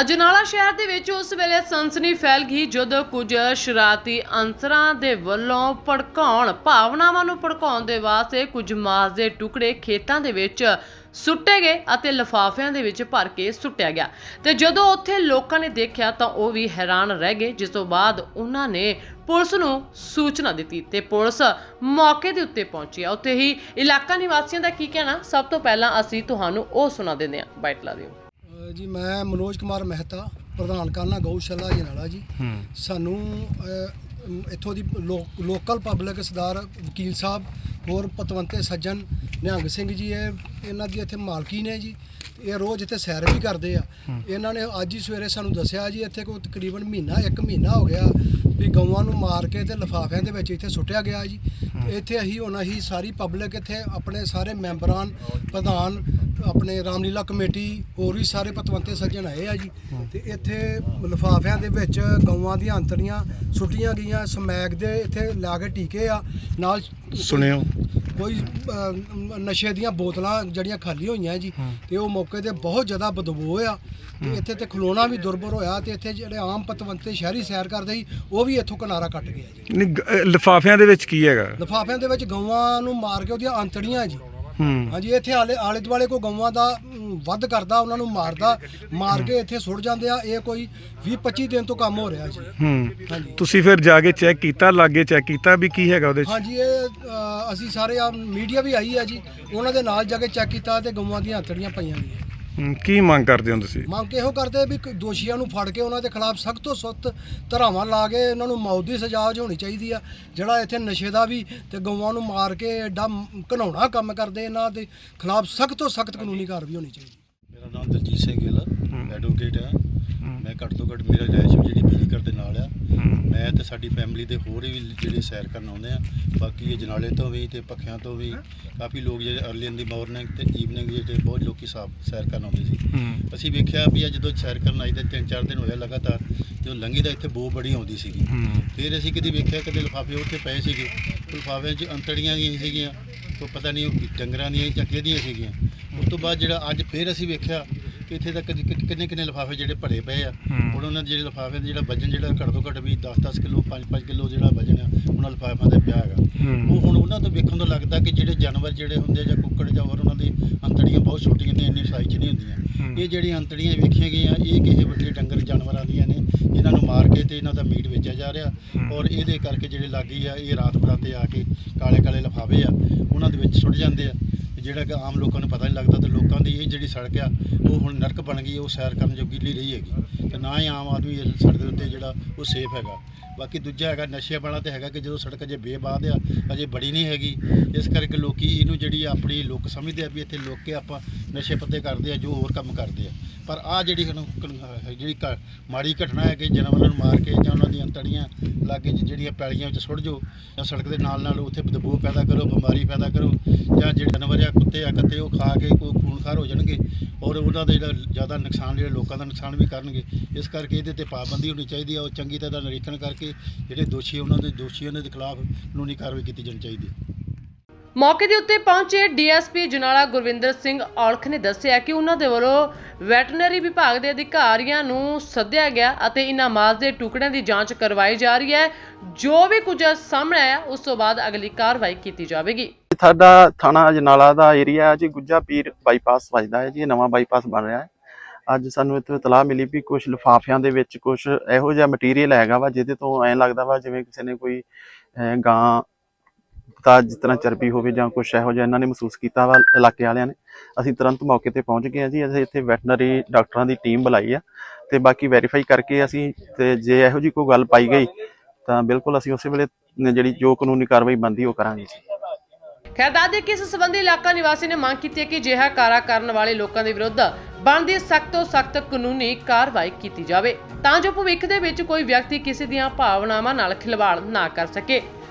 ਅਜਨਾਲਾ ਸ਼ਹਿਰ ਦੇ ਵਿੱਚ ਉਸ ਵੇਲੇ ਸਨਸਨੀ ਫੈਲ ਗਈ ਜਦੋਂ ਕੁਝ ਸ਼ਰਾਰਤੀ ਅੰਸਰਾਂ ਦੇ ਵੱਲੋਂ ਭੜਕਾਉਣ, ਭਾਵਨਾਵਾਂ ਨੂੰ ਭੜਕਾਉਣ ਦੇ ਵਾਸਤੇ ਕੁਝ ਮਾਸ ਦੇ ਟੁਕੜੇ ਖੇਤਾਂ ਦੇ ਵਿੱਚ ਸੁੱਟੇ ਗਏ ਅਤੇ ਲਫਾਫਿਆਂ ਦੇ ਵਿੱਚ ਭਰ ਕੇ ਸੁੱਟਿਆ ਗਿਆ। ਤੇ ਜਦੋਂ ਉੱਥੇ ਲੋਕਾਂ ਨੇ ਦੇਖਿਆ ਤਾਂ ਉਹ ਵੀ ਹੈਰਾਨ ਰਹਿ ਗਏ, ਜਿਸ ਤੋਂ ਬਾਅਦ ਉਹਨਾਂ ਨੇ ਪੁਲਿਸ ਨੂੰ ਸੂਚਨਾ ਦਿੱਤੀ ਤੇ ਪੁਲਿਸ ਮੌਕੇ ਦੇ ਉੱਤੇ ਪਹੁੰਚੀ। ਉੱਥੇ ਹੀ ਇਲਾਕਾ ਨਿਵਾਸੀਆਂ ਦਾ ਕੀ ਕਹਿਣਾ? ਸਭ ਤੋਂ ਪਹਿਲਾਂ ਅਸੀਂ ਤੁਹਾਨੂੰ ਉਹ ਸੁਣਾ ਦਿੰਦੇ ਹਾਂ। ਬਾਈਟ ਲਾ ਦਿਓ। ਜੀ ਮੈਂ ਮਨੋਜ ਕੁਮਾਰ ਮਹਿਤਾ ਪ੍ਰਧਾਨ ਕਾਨਾ ਗਊਸ਼ਾਲਾ ਜਨਾਲਾ ਜੀ। ਸਾਨੂੰ ਅਮ, ਇੱਥੋਂ ਦੀ ਲੋ- ਲੋਕਲ ਪਬਲਿਕ ਸਰਦਾਰ ਵਕੀਲ ਸਾਹਿਬ ਹੋਰ ਪਤਵੰਤੇ ਸੱਜਣ ਨਿਹੰਗ ਸਿੰਘ ਜੀ ਇਹ ਇਹਨਾਂ ਦੀ ਇੱਥੇ ਮਾਲਕੀ ਨੇ ਜੀ ਇਹ ਰੋਜ਼ ਇੱਥੇ ਸੈਰ ਵੀ ਕਰਦੇ ਆ। ਇਹਨਾਂ ਨੇ ਅੱਜ ਹੀ ਸਵੇਰੇ ਸਾਨੂੰ ਦੱਸਿਆ ਜੀ ਇੱਥੇ ਕੋਈ ਤਕਰੀਬਨ ਮਹੀਨਾ ਇੱਕ ਮਹੀਨਾ ਹੋ ਗਿਆ ਵੀ ਗਊਆਂ ਨੂੰ ਮਾਰ ਕੇ ਤੇ ਲਿਫਾਫਿਆਂ ਦੇ ਵਿੱਚ ਇੱਥੇ ਸੁੱਟਿਆ ਗਿਆ ਜੀ। ਇੱਥੇ ਅਸੀਂ ਹੁਣ ਅਸੀਂ ਸਾਰੀ ਪਬਲਿਕ ਇੱਥੇ ਆਪਣੇ ਸਾਰੇ ਮੈਂਬਰਾਂ ਪ੍ਰਧਾਨ ਆਪਣੇ ਰਾਮਲੀਲਾ ਕਮੇਟੀ ਹੋਰ ਵੀ ਸਾਰੇ ਪਤਵੰਤੇ ਸੱਜਣ ਆਏ ਆ ਜੀ। ਤੇ ਇੱਥੇ ਲਿਫਾਫਿਆਂ ਦੇ ਵਿੱਚ ਗਊਆਂ ਦੀਆਂ ਅੰਤੜੀਆਂ ਸੁੱਟੀਆਂ ਗਈਆਂ ਸਮੈਕ ਦੇ ਇੱਥੇ ਲਾ ਕੇ ਟੀਕੇ ਆ। ਨਾਲ ਸੁਣਿਓ। ਕੋਈ ਨਸ਼ੇ ਦੀਆਂ ਬੋਤਲਾਂ ਜਿਹੜੀਆਂ ਖਾਲੀ ਹੋਈਆਂ ਜੀ ਤੇ ਉਹ ਮੌਕੇ ਤੇ ਬਹੁਤ ਜ਼ਿਆਦਾ ਬਦਬੂ ਆ ਤੇ ਇੱਥੇ ਤੇ ਖਲੋਣਾ ਵੀ ਦੁਰਬਰ ਹੋਇਆ ਤੇ ਇੱਥੇ ਜਿਹੜੇ ਆਮ ਪਤਵੰਤੇ ਸ਼ਹਿਰੀ ਸੈਰ ਕਰਦੇ ਸੀ ਉਹ ਵੀ ਇੱਥੋਂ ਕਿਨਾਰਾ ਕੱਟ ਗਿਆ ਜੀ। ਲਿਫਾਫਿਆਂ ਦੇ ਵਿੱਚ ਕੀ ਹੈਗਾ? ਲਿਫਾਫਿਆਂ ਦੇ ਵਿੱਚ ਗਊਆਂ ਨੂੰ ਮਾਰ ਕੇ ਉਹਦੀਆਂ ਅੰਤੜੀਆਂ ਜੀ। ਹੂੰ। ਹਾਂਜੀ ਇੱਥੇ ਆਲੇ ਆਲੇ ਦੁਆਲੇ ਕੋ ਗਊਆਂ ਦਾ ਵੱਧ ਕਰਦਾ ਉਹਨਾਂ ਨੂੰ ਮਾਰਦਾ ਮਾਰ ਕੇ ਇੱਥੇ ਸੁੱਟ ਜਾਂਦੇ ਆ ਇਹ ਕੋਈ 20 25 ਦਿਨ ਤੋਂ ਕੰਮ ਹੋ ਰਿਹਾ ਜੀ। ਹੂੰ। ਹਾਂਜੀ। ਤੁਸੀਂ ਫਿਰ ਜਾ ਕੇ ਚੈੱਕ ਕੀਤਾ ਲਾਗੇ ਚੈੱਕ ਕੀਤਾ ਵੀ ਕੀ ਹੈਗਾ ਉਹਦੇ ਚ? ਹਾਂਜੀ ਇਹ ਅ, ਅਸੀਂ ਸਾਰੇ ਆ ਮੀਡੀਆ ਵੀ ਆਈ ਹੈ ਜੀ ਉਹਨਾਂ ਦੇ ਨਾਲ ਜਾ ਕੇ ਚੈੱਕ ਕੀਤਾ ਤੇ ਗਊਆਂ ਦੀਆਂ ਅੰਤੜੀਆਂ ਪਈਆਂ ਨੇ ਹੂੰ, ਕੀ ਮੰਗ ਕਰਦੇ ਹੋ ਤੁਸੀਂ? ਮੰਗ ਕੇ ਇਹੋ ਕਰਦੇ ਵੀ ਕੋਈ ਦੋਸ਼ੀਆਂ ਨੂੰ ਫੜ ਕੇ ਉਹਨਾਂ ਦੇ ਖਿਲਾਫ ਸਖਤ ਤੋਂ ਸਖਤ ਧਾਰਾਵਾਂ ਲਾ ਕੇ ਇਹਨਾਂ ਨੂੰ ਮੌਤ ਦੀ ਸਜ਼ਾ ਹੋਣੀ ਚਾਹੀਦੀ ਆ ਜਿਹੜਾ ਇੱਥੇ ਨਸ਼ੇ ਦਾ ਵੀ ਤੇ ਗਊਆਂ ਨੂੰ ਮਾਰ ਕੇ ਐਡਾ ਘਨਾਉਣਾ ਕੰਮ ਕਰਦੇ ਇਹਨਾਂ ਦੇ ਖਿਲਾਫ ਸਖਤ ਤੋਂ ਸਖਤ ਕਾਨੂੰਨੀ ਕਾਰਵਾਈ ਹੋਣੀ ਚਾਹੀਦੀ। ਮੇਰਾ ਨਾਮ ਦਲਜੀਤ ਸਿੰਘ ਗਿੱਲ ਐਡਵੋਕੇਟ ਆ। ਮੈਂ ਘੱਟ ਤੋਂ ਘੱਟ ਮੇਰਾ ਵੀ ਜਿਹੜੀ ਬਿਜਲੀ ਘਰ ਦੇ ਨਾਲ ਆ। ਮੈਂ ਤੇ ਸਾਡੀ ਫੈਮਿਲੀ ਦੇ ਹੋਰ ਵੀ ਜਿਹੜੇ ਸੈਰ ਕਰਨ ਆਉਂਦੇ ਆ ਬਾਕੀ ਇਹ ਜਨਾਲੇ ਤੋਂ ਵੀ ਤੇ ਪੱਖਿਆਂ ਤੋਂ ਵੀ ਕਾਫੀ ਲੋਕ ਜਿਹੜੇ ਅਰਲੀ ਇਨ ਦੀ ਮਾਰਨਿੰਗ ਤੇ ਈਵਨਿੰਗ ਜਿਹੜੇ ਬਹੁਤ ਲੋਕੀ ਸਾਬ ਸੈਰ ਕਰਨ ਆਉਂਦੇ ਸੀ। ਹੂੰ। ਅਸੀਂ ਵੇਖਿਆ ਵੀ ਅੱਜ ਜਦੋਂ ਸੈਰ ਕਰਨ ਆਈ ਤੇ ਤਿੰਨ ਚਾਰ ਦਿਨ ਹੋਇਆ ਲਗਾਤਾਰ ਜਦੋਂ ਲੰਘੀ ਦਾ ਇੱਥੇ ਬੋ ਬੜੀ ਆਉਂਦੀ ਸੀਗੀ। ਹੂੰ। ਫਿਰ ਅਸੀਂ ਕਦੀ ਵੇਖਿਆ ਕਦੇ ਲਿਫਾਫੇ ਉੱਥੇ ਪਏ ਸੀਗੇ ਲਿਫਾਫਿਆਂ 'ਚ ਅੰਤੜੀਆਂ ਦੀਆਂ ਸੀਗੀਆਂ। ਕੋਈ ਪਤਾ ਨਹੀਂ ਉਹ ਕੀ ਡੰਗਰਾਂ ਦੀਆਂ ਜਾਂ ਕਿਹਦੀਆਂ ਸੀਗੀਆਂ। ਉਸ ਤੋਂ ਬਾਅਦ ਜਿਹੜਾ ਅੱਜ ਫਿਰ ਅਸੀਂ ਵੇਖਿਆ ਕਿ ਇੱਥੇ ਤੱਕ ਕਿੰਨੇ ਕਿੰਨੇ ਲਿਫਾਫੇ ਜਿਹੜੇ ਭਰੇ ਪਏ ਆ। ਹੁਣ ਉਹਨਾਂ ਦੇ ਜਿਹੜੇ ਲਿਫਾਫੇ ਦਾ ਜਿਹੜਾ ਵਜਨ ਜਿਹੜਾ ਘੱਟ ਤੋਂ ਘੱਟ ਵੀ 10-10 ਕਿਲੋ 5-5 ਕਿਲੋ ਜਿਹੜਾ ਵਜਨ ਆ ਉਹਨਾਂ ਲਿਫਾਫਿਆਂ ਦਾ ਪਿਆ ਹੈਗਾ। ਉਹ ਹੁਣ ਉਹਨਾਂ ਤੋਂ ਵੇਖਣ ਤੋਂ ਲੱਗਦਾ ਕਿ ਜਿਹੜੇ ਜਾਨਵਰ ਜਿਹੜੇ ਹੁੰਦੇ ਆ ਜਾਂ ਕੁੱਕੜ ਜਾਂ ਹੋਰ ਉਹਨਾਂ ਦੀ ਅੰਤੜੀਆਂ ਬਹੁਤ ਛੋਟੀਆਂ ਨੇ ਇੰਨੀ ਸਾਈਜ਼ ਨਹੀਂ ਹੁੰਦੀਆਂ। ਇਹ ਜਿਹੜੀਆਂ ਅੰਤੜੀਆਂ ਵੇਖੀਆਂ ਗਈਆਂ ਇਹ ਕਿਸੇ ਵੱਡੇ ਡੰਗਰ ਜਾਨਵਰਾਂ ਦੀਆਂ ਨੇ ਇਹਨਾਂ ਨੂੰ ਮਾਰ ਕੇ ਤੇ ਇਹਨਾਂ ਦਾ ਮੀਟ ਵੇਚਿਆ ਜਾ ਰਿਹਾ। ਔਰ ਇਹਦੇ ਕਰਕੇ ਜਿਹੜੇ ਲਾਗੀ ਆ ਇਹ ਰਾਤ ਬਰਾਤੇ ਆ ਕੇ ਕਾਲੇ ਕਾਲੇ ਲਿਫਾਫੇ ਆ ਉਹਨਾਂ ਦੇ ਵਿੱਚ ਸੁੱਟ ਜਾਂਦੇ ਆ ਜਿਹੜਾ ਕਿ ਆਮ ਲੋਕਾਂ ਨੂੰ ਪਤਾ ਨਹੀਂ ਲੱਗਦਾ ਤੇ ਲੋਕਾਂ ਦੀ ਇਹ ਜਿਹੜੀ ਸੜਕ ਆ, ਉਹ ਹੁਣ ਨਰਕ ਬਣ ਗਈ, ਉਹ ਸੈਰ ਕਰਨ ਜੋਗੀ ਨਹੀਂ ਰਹੀ ਹੈਗੀ। ਤੇ ਨਾ ਹੀ ਆਮ ਆਦਮੀ ਇਸ ਸੜਕ ਦੇ ਉੱਤੇ ਜਿਹੜਾ, ਉਹ ਸੇਫ ਹੈਗਾ। ਬਾਕੀ ਦੂਜਾ ਹੈਗਾ ਨਸ਼ੇ ਵਾਲਾ ਤੇ ਹੈਗਾ ਕਿ ਜਦੋਂ ਸੜਕ ਅਜੇ ਬੇਬਾਦ ਆ, ਅਜੇ ਬੜੀ ਨਹੀਂ ਹੈਗੀ। ਇਸ ਕਰਕੇ ਲੋਕੀ ਇਹਨੂੰ ਜਿਹੜੀ ਆਪਣੀ ਲੋਕ ਸਮਝਦੇ ਆ ਵੀ ਇੱਥੇ ਲੋਕ ਕੇ ਆਪਾਂ ਨਸ਼ੇ ਪੱਤੇ ਕਰਦੇ ਆ, ਜੋ ਹੋਰ ਕੰਮ ਕਰਦੇ ਆ। ਪਰ ਆ ਜਿਹੜੀ ਹੁਣ ਜਿਹੜੀ ਕ- ਮਾੜੀ ਘਟਨਾ ਹੈ ਕਿ ਜਾਨਵਰਾਂ ਨੂੰ ਮਾਰ ਕੇ ਜਾਂ ਉਹਨਾਂ ਦੀਆਂ ਤੜੀਆਂ ਲਾਗੇ ਜ- ਜਿਹੜੀਆਂ ਪੈਲੀਆਂ ਵਿੱਚ ਸੁੱਟ ਜੋ ਜਾਂ ਸੜਕ ਦੇ ਨਾਲ ਨਾਲ ਉੱਥੇ ਬਦਬੂ ਪੈਦਾ ਕਰੋ, ਬਿਮਾਰੀ ਪੈਦਾ ਕਰੋ ਜਾਂ ਜਿਹੜੇ ਜਾਨਵਰ ਆ, ਕੁੱਤੇ ਆ ਕੱਤੇ ਉਹ ਖਾ ਕੇ ਕੋਈ ਖੂਨਖਾਰ ਹੋ ਜਾਣਗੇ ਔਰ ਉਹਨਾਂ ਦਾ ਜਿਹੜਾ ਜ਼ਿਆਦਾ ਨੁਕਸਾਨ ਜਿਹੜੇ ਲੋਕਾਂ ਦਾ ਨੁਕਸਾਨ ਵੀ ਕਰਨਗੇ। ਇਸ ਕਰਕੇ ਇਹਦੇ ਤੇ ਪਾਬੰਦੀ ਹੋਣੀ ਚਾਹੀਦੀ ਆ ਉਹ ਚੰਗੀ ਤਰ੍ਹਾਂ ਦਾ ਨਿਰੀਖਣ ਕਰਕੇ ਜਿਹੜੇ ਦੋਸ਼ੀ ਉਹਨਾਂ ਦੇ ਦੋਸ਼ੀਆਂ ਦੇ ਖਿਲਾਫ ਕਾਨੂੰਨੀ ਕਾਰਵਾਈ ਕੀਤੀ ਜਾਣੀ ਚਾਹੀਦੀ ਹੈ ਮੌਕੇ ਦੇ ਉੱਤੇ ਪਹੁੰਚੇ ਡੀਐਸਪੀ ਜਨਾਲਾ ਗੁਰਵਿੰਦਰ ਸਿੰਘ ਔਲਖ ਨੇ ਦੱਸਿਆ ਕਿ ਉਹਨਾਂ ਦੇ ਵੱਲੋਂ ਵੈਟਰਨਰੀ ਵਿਭਾਗ ਦੇ ਅਧਿਕਾਰੀਆਂ ਨੂੰ ਸੱਦਿਆ ਗਿਆ ਅਤੇ ਇਨ੍ਹਾਂ ਮਾਸ ਦੇ ਟੁਕੜਿਆਂ ਦੀ ਜਾਂਚ ਕਰਵਾਈ ਜਾ ਰਹੀ ਹੈ। ਜੋ ਵੀ ਕੁਝ ਸਾਹਮਣੇ ਆਇਆ, ਉਸ ਤੋਂ ਬਾਅਦ ਅਗਲੀ ਕਾਰਵਾਈ ਕੀਤੀ ਜਾਵੇਗੀ। ਸਾਡਾ ਥਾਣਾ ਅਜਨਾਲਾ ਦਾ ਏਰੀਆ ਜੀ, ਗੁੱਜਾ ਪੀਰ ਬਾਈਪਾਸ ਵੱਜਦਾ ਹੈ ਜੀ, ਇਹ ਨਵਾਂ ਬਾਈਪਾਸ ਬਣ ਰਿਹਾ ਹੈ। ਅੱਜ ਸਾਨੂੰ ਇੱਥੋਂ ਇਤਲਾਹ ਮਿਲੀ ਵੀ ਕੁਝ ਲਿਫਾਫਿਆਂ ਦੇ ਵਿੱਚ ਕੁਝ ਇਹੋ ਜਿਹਾ ਮਟੀਰੀਅਲ ਹੈਗਾ ਵਾ, ਜਿਹਦੇ ਤੋਂ ਐਂ ਲੱਗਦਾ ਵਾ ਜਿਵੇਂ ਕਿਸੇ ਨੇ ਕੋਈ ਗਾਂ ਦਾ ਜਿਸ ਤਰ੍ਹਾਂ ਚਰਬੀ ਹੋਵੇ ਜਾਂ ਕੁਝ ਇਹੋ ਜਿਹਾ ਇਹਨਾਂ ਨੇ ਮਹਿਸੂਸ ਕੀਤਾ ਵਾ ਇਲਾਕੇ ਵਾਲਿਆਂ ਨੇ, ਅਸੀਂ ਤੁਰੰਤ ਮੌਕੇ ਤੇ ਪਹੁੰਚ ਗਏ ਹਾਂ ਜੀ। ਅਸੀਂ ਇੱਥੇ ਵੈਟਰਨਰੀ ਡਾਕਟਰਾਂ ਦੀ ਟੀਮ ਬੁਲਾਈ ਆ ਤੇ ਬਾਕੀ ਵੈਰੀਫਾਈ ਕਰਕੇ ਅਸੀਂ ਤੇ ਜੇ ਇਹੋ ਜੀ ਕੋਈ ਗੱਲ ਪਾਈ ਗਈ ਤਾਂ ਬਿਲਕੁਲ ਅਸੀਂ ਉਸੇ ਵੇਲੇ ਜਿਹੜੀ ਜੋ ਕਾਨੂੰਨੀ ਕਾਰਵਾਈ ਬਣਦੀ ਉਹ ਕਰਾਂਗੇ ਜੀ। ਖੈਰ ਦੱਸਦੇ ਕਿ ਇਸ ਸੰਬੰਧੀ ਇਲਾਕਾ ਨਿਵਾਸੀ ਨੇ ਮੰਗ ਕੀਤੀ ਹੈ ਕਿ ਅਜਿਹਾ ਕਾਰਾ ਕਰਨ ਵਾਲੇ ਲੋਕਾਂ ਦੇ ਵਿਰੁੱਧ ਬਣਦੀ ਸਖਤ ਤੋਂ ਸਖਤ ਕਾਨੂੰਨੀ ਕਾਰਵਾਈ ਕੀਤੀ ਜਾਵੇ, ਤਾਂ ਜੋ ਭਵਿੱਖ ਦੇ ਵਿੱਚ ਕੋਈ ਵਿਅਕਤੀ ਕਿਸੇ ਦੀਆਂ ਭਾਵਨਾਵਾਂ ਨਾਲ ਖਿਲਵਾੜ ਨਾ ਕਰ ਸਕੇ।